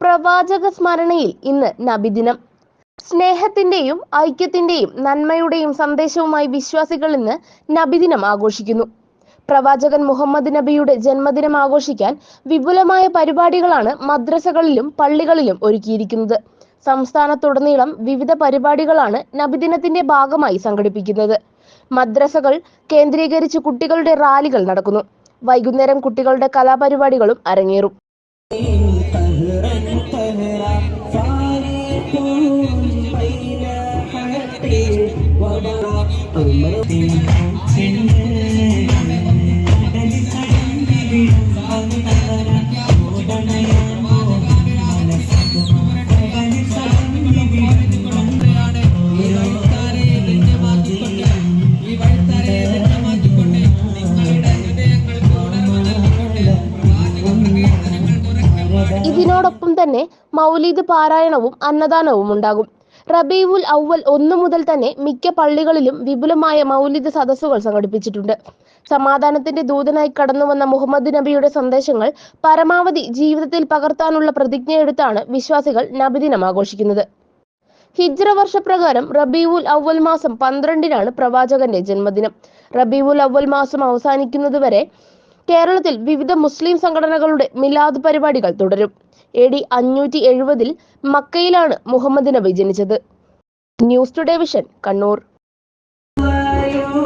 പ്രവാചക സ്മരണയിൽ ഇന്ന് നബിദിനം. സ്നേഹത്തിന്റെയും ഐക്യത്തിന്റെയും നന്മയുടെയും സന്ദേശവുമായി വിശ്വാസികൾ ഇന്ന് നബിദിനം ആഘോഷിക്കുന്നു. പ്രവാചകൻ മുഹമ്മദ് നബിയുടെ ജന്മദിനം ആഘോഷിക്കാൻ വിപുലമായ പരിപാടികളാണ് മദ്രസകളിലും പള്ളികളിലും ഒരുക്കിയിരിക്കുന്നത്. സംസ്ഥാനത്തുടനീളം വിവിധ പരിപാടികളാണ് നബിദിനത്തിന്റെ ഭാഗമായി സംഘടിപ്പിക്കുന്നത്. മദ്രസകൾ കേന്ദ്രീകരിച്ച് കുട്ടികളുടെ റാലികൾ നടക്കുന്നു. വൈകുന്നേരം കുട്ടികളുടെ കലാപരിപാടികളും അരങ്ങേറും. Thank you. തന്നെ മൗലീദ് പാരായണവും അന്നദാനവും ഉണ്ടാകും. റബീവുൽ ഔവൽ ഒന്നു മുതൽ തന്നെ മിക്ക പള്ളികളിലും വിപുലമായ മൗലിദ് സദസ്സുകൾ സംഘടിപ്പിച്ചിട്ടുണ്ട്. സമാധാനത്തിന്റെ ദൂതനായി കടന്നു വന്ന മുഹമ്മദ് നബിയുടെ സന്ദേശങ്ങൾ പരമാവധി ജീവിതത്തിൽ പകർത്താനുള്ള പ്രതിജ്ഞയെടുത്താണ് വിശ്വാസികൾ നബിദിനം ആഘോഷിക്കുന്നത്. ഹിജ്ര വർഷപ്രകാരം റബീവുൽ അവൽ മാസം പന്ത്രണ്ടിനാണ് പ്രവാചകന്റെ ജന്മദിനം. റബീവുൽ അവൽ മാസം അവസാനിക്കുന്നതുവരെ കേരളത്തിൽ വിവിധ മുസ്ലിം സംഘടനകളുടെ മിലാദ് പരിപാടികൾ തുടരും. എ ഡി അഞ്ഞൂറ്റി എഴുപതിൽ മക്കയിലാണ് മുഹമ്മദ് നബി ജനിച്ചത്. News today vision Kannur.